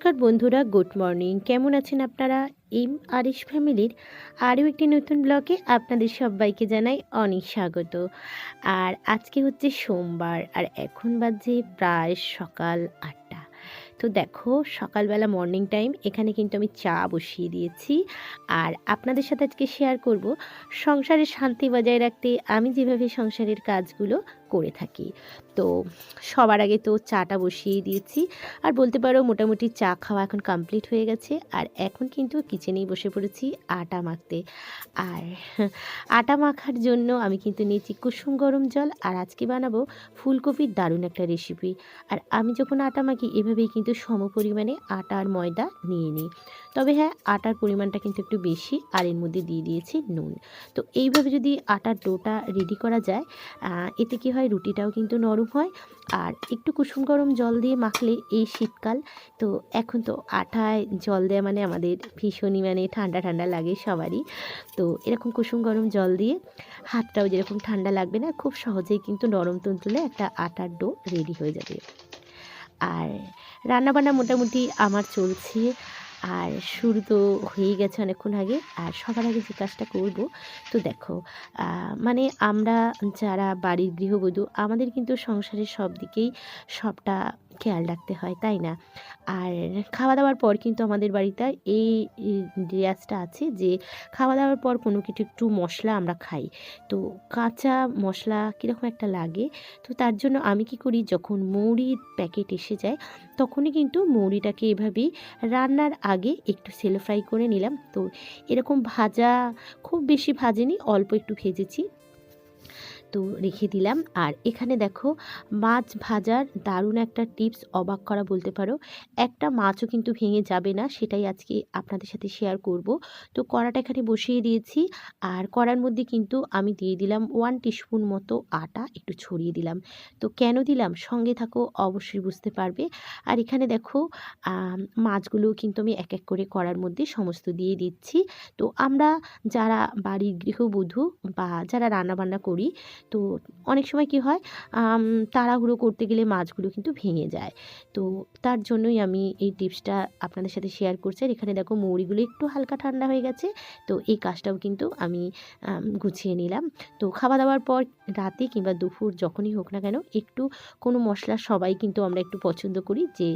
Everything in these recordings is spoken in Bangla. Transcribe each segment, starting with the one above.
নমস্কার বন্ধুরা, গুড মর্নিং। কেমন আছেন আপনারা? এম আরিশ ফ্যামিলির আরও একটি নতুন ব্লগে আপনাদের সবাইকে জানাই অনেক স্বাগত। আর আজকে হচ্ছে সোমবার, আর এখন বাজে প্রায় সকাল আটটা। তো দেখো, সকালবেলা মর্নিং টাইম এখানে কিন্তু আমি চা বসিয়ে দিয়েছি। আর আপনাদের সাথে আজকে শেয়ার করব সংসারের শান্তি বজায় রাখতে, আমি যেভাবে সংসারের কাজগুলো করে থাকি। তো সবার আগে তো চাটা বসিয়ে দিয়েছি। আর বলতে পারো মোটামুটি চা খাওয়া এখন কমপ্লিট হয়ে গেছে। আর এখন কিন্তু কিচেনেই বসে পড়েছি আটা মাখতে। আর আটা মাখার জন্য আমি কিন্তু নিয়েছি কুসুম গরম জল। আর আজকে বানাবো ফুলকপির দারুণ একটা রেসিপি আর আমি যখন আটা মাখি, এভাবেই কিন্তু সম পরিমাণে আটা আর ময়দা নিয়ে নিই। তবে হ্যাঁ আটার পরিমাণটা কিন্তু একটু বেশি। আর এর মধ্যে দিয়ে দিয়েছি নুন। তো এইভাবে যদি আটার ডোটা রেডি করা যায় এতে কী হয় রুটিটাও কিন্তু নরম হয়। আর একটু কুসুম গরম জল দিয়ে মাখলে এই শীতকাল, তো এখন তো আঠায় জল দেওয়া মানে আমাদের ভীষণই মানে ঠান্ডা ঠান্ডা লাগে সবারই। তো এরকম কুসুম গরম জল দিয়ে হাতটাও যেরকম ঠান্ডা লাগবে না, খুব সহজেই কিন্তু নরম তুলতুলে একটা আটার ডো রেডি হয়ে যাবে। আর রান্নাবান্না মোটামুটি আমার চলছে। আর শুরু তো হয়েই গেছে অনেকক্ষণ আগে, আর সবার আগে যে কাজটা করব, তো দেখো মানে আমরা যারা বাড়ির গৃহবধূ, আমাদের কিন্তু সংসারের সব দিকেই সবটা খেয়াল রাখতে হয়, তাই না? আর খাওয়া দাওয়ার পর কিন্তু আমাদের বাড়িতে এই রেয়াজটা আছে যে খাওয়া দাওয়ার পর কোনো কিছু, একটু মশলা আমরা খাই। তো কাঁচা মশলা কীরকম একটা লাগে? তো তার জন্য আমি কি করি, যখন মৌরির প্যাকেট এসে যায়, তখনই কিন্তু মৌরিটাকে এভাবেই রান্নার আগে একটু সেলো ফ্রাই করে নিলাম। তো এরকম ভাজা, খুব বেশি ভাজেনি, অল্প একটু ভেজেছি। তো রেখে দিলাম। আর এখানে দেখো, মাছ ভাজার দারুণ একটা টিপস অবাক করা বলতে পারো। একটা মাছও কিন্তু ভেঙে যাবে না, সেটাই আজকে আপনাদের সাথে শেয়ার করব। তো কড়াটা এখানে বসিয়ে দিয়েছি। আর কড়ার মধ্যে কিন্তু আমি দিয়ে দিলাম ওয়ান টিস্পুন মতো আটা, একটু ছড়িয়ে দিলাম। তো কেন দিলাম? সঙ্গে থাকো, অবশ্যই বুঝতে পারবে। আর এখানে দেখো মাছগুলো কিন্তু আমি এক এক করে কড়ার মধ্যে সমস্ত দিয়ে দিচ্ছি। তো আমরা যারা বাড়ির গৃহবধূ বা যারা রান্নাবান্না করি তো অনেক সময় কি হয় তাড়াহুড়ো করতে গেলে মাছগুলো কিন্তু ভেঙে যায়। তো তার জন্যই আমি এই টিপসটা আপনাদের সাথে শেয়ার করছি। আর এখানে দেখো মৌরিগুলো একটু হালকা ঠান্ডা হয়ে গেছে, তো এই কাজটাও কিন্তু আমি গুছিয়ে নিলাম। তো খাওয়া দাওয়ার পর রাতে কিংবা দুপুর যখনই হোক না কেন, একটু কোনো মশলা সবাই কিন্তু আমরা একটু পছন্দ করি যে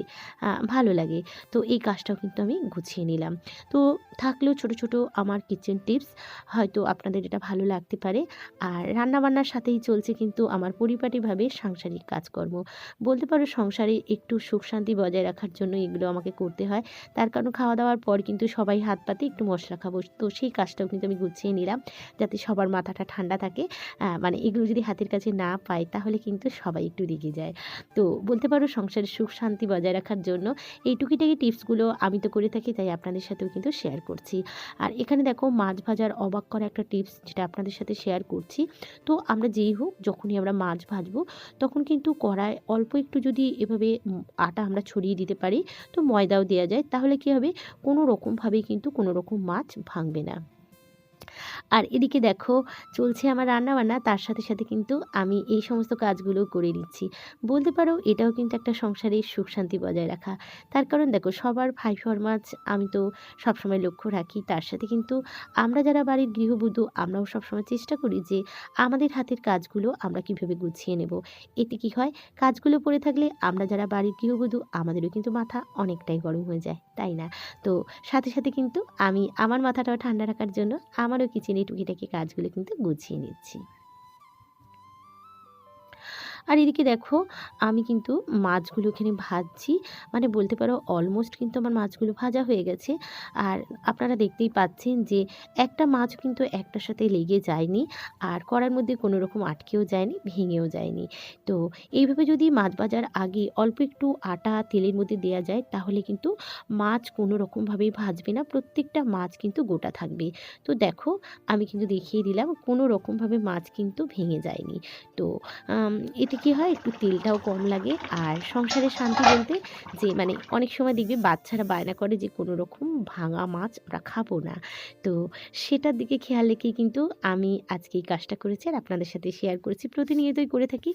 ভালো লাগে। তো এই কাজটাও কিন্তু আমি গুছিয়ে নিলাম। তো থাকলেও ছোট ছোট আমার কিচেন টিপস হয়তো আপনাদের এটা ভালো লাগতে পারে। আর রান্নাবান্নার সাথেই চলছে কিন্তু আমার পরিপাটিভাবে সাংসারিক কাজকর্ম। বলতে পারো সংসারে একটু সুখ শান্তি বজায় রাখার জন্য এগুলো আমাকে করতে হয়। তার কারণ খাওয়া দাওয়ার পর কিন্তু সবাই হাত পাতে একটু মশলা খাব। তো সেই কাজটাও কিন্তু আমি গুছিয়ে নিলাম যাতে সবার মাথাটা ঠান্ডা থাকে। মানে এগুলো যদি হাতের কাছে না পাই তাহলে কিন্তু সবাই একটু রেগে যায়। তো বলতে পারো সংসারের সুখ শান্তি বজায় রাখার জন্য এই টুকিটাকি টিপসগুলো আমি তো করে থাকি তাই আপনাদের সাথেও কিন্তু শেয়ার করছি। আর এখানে দেখো মাছ ভাজার অবাক করা একটা টিপস যেটা আপনাদের সাথে শেয়ার করছি। তো আমরা যেই হোক, যখনই আমরা মাছ ভাজবো, তখন কিন্তু কড়ায় অল্প একটু যদি এভাবে আটা আমরা ছড়িয়ে দিতে পারি, তো ময়দাও দেওয়া যায়। তাহলে কি হবে? কোনো রকমভাবেই কিন্তু কোনো রকম মাছ ভাঙবে না। আর এদিকে দেখো, চলছে আমার রান্নাবান্না, তার সাথে সাথে কিন্তু আমি এই সমস্ত কাজগুলো করে নিচ্ছি। বলতে পারো, এটাও কিন্তু একটা সংসারের সুখ শান্তি বজায় রাখা। তার কারণ দেখো, সবার ভাই মাছ আমি তো সবসময় লক্ষ্য রাখি। তার সাথে কিন্তু আমরা যারা বাড়ির গৃহবধূ, আমরাও সবসময় চেষ্টা করি যে আমাদের হাতের কাজগুলো আমরা কীভাবে গুছিয়ে নেব। এতে কি হয়, কাজগুলো পড়ে থাকলে আমরা যারা বাড়ির গৃহবধূ, আমাদেরও কিন্তু মাথা অনেকটাই গরম হয়ে যায়, তাই না? তো সাথে সাথে কিন্তু আমি, আমার মাথাটাও ঠান্ডা রাখার জন্য আমারও কিচেনে টুকিটাকি কাজগুলো কিন্তু গুছিয়ে নিচ্ছি। আর এদিকে দেখো আমি কিন্তু মাছগুলো এখানে ভাজছি। মানে বলতে পারো অলমোস্ট কিন্তু আমার মাছগুলো ভাজা হয়ে গেছে। আর আপনারা দেখতেই পাচ্ছেন যে একটা মাছ কিন্তু একটার সাথে লেগে যায়নি। আর কড়ার মধ্যে কোনো রকম আটকেও যায়নি ভেঙেও যায়নি। তো এইভাবে যদি মাছ ভাজার আগে অল্প একটু আটা তেলের মধ্যে দেওয়া যায় তাহলে কিন্তু মাছ কোনো রকমভাবেই ভাজবে না। প্রত্যেকটা মাছ কিন্তু গোটা থাকবে। তো দেখো আমি কিন্তু দেখিয়ে দিলাম কোনো রকমভাবে মাছ কিন্তু ভেঙে যায়নি। তো আম, এতে কি হয়? একটু তেলটাও কম লাগে। আর সংসারে শান্তি বলতে যে মানে অনেক সময় দেখবে বাচ্চারা বায়না করে যে, কোনো রকম ভাঙা মাছ আমরা খাব না। তো সেটার দিকে খেয়াল রেখে কিন্তু আমি আজকে এই কাজটা করেছি আর আপনাদের সাথে শেয়ার করেছি। প্রতিনিয়তই করে থাকি।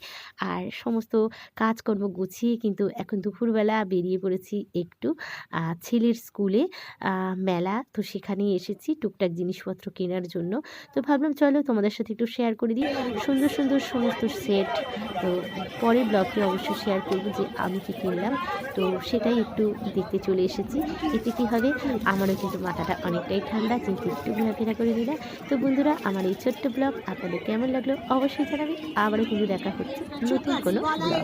আর সমস্ত কাজকর্ম গুছিয়ে কিন্তু এখন দুপুরবেলা বেরিয়ে পড়েছি একটু। ছেলের স্কুলে মেলা। তো সেখানেই এসেছি টুকটাক জিনিসপত্র কেনার জন্য। তো ভাবলাম, চলো তোমাদের সাথে একটু শেয়ার করে দিই। সুন্দর সুন্দর সমস্ত সেট তো পরের ব্লগে অবশ্যই শেয়ার করব যে আমি কি কিনলাম। তো সেটাই একটু দেখতে চলে এসেছি। এতে কী হবে? আমারও কিন্তু মাথাটা অনেকটাই ঠান্ডা, কিন্তু একটু ঘোরাফেরা করে দিলাম তো বন্ধুরা, আমার এই ছোট্ট ব্লগ আপনাদের কেমন লাগল অবশ্যই জানাবে আবারও কিন্তু দেখা হচ্ছে নতুন কোনো ব্লগ।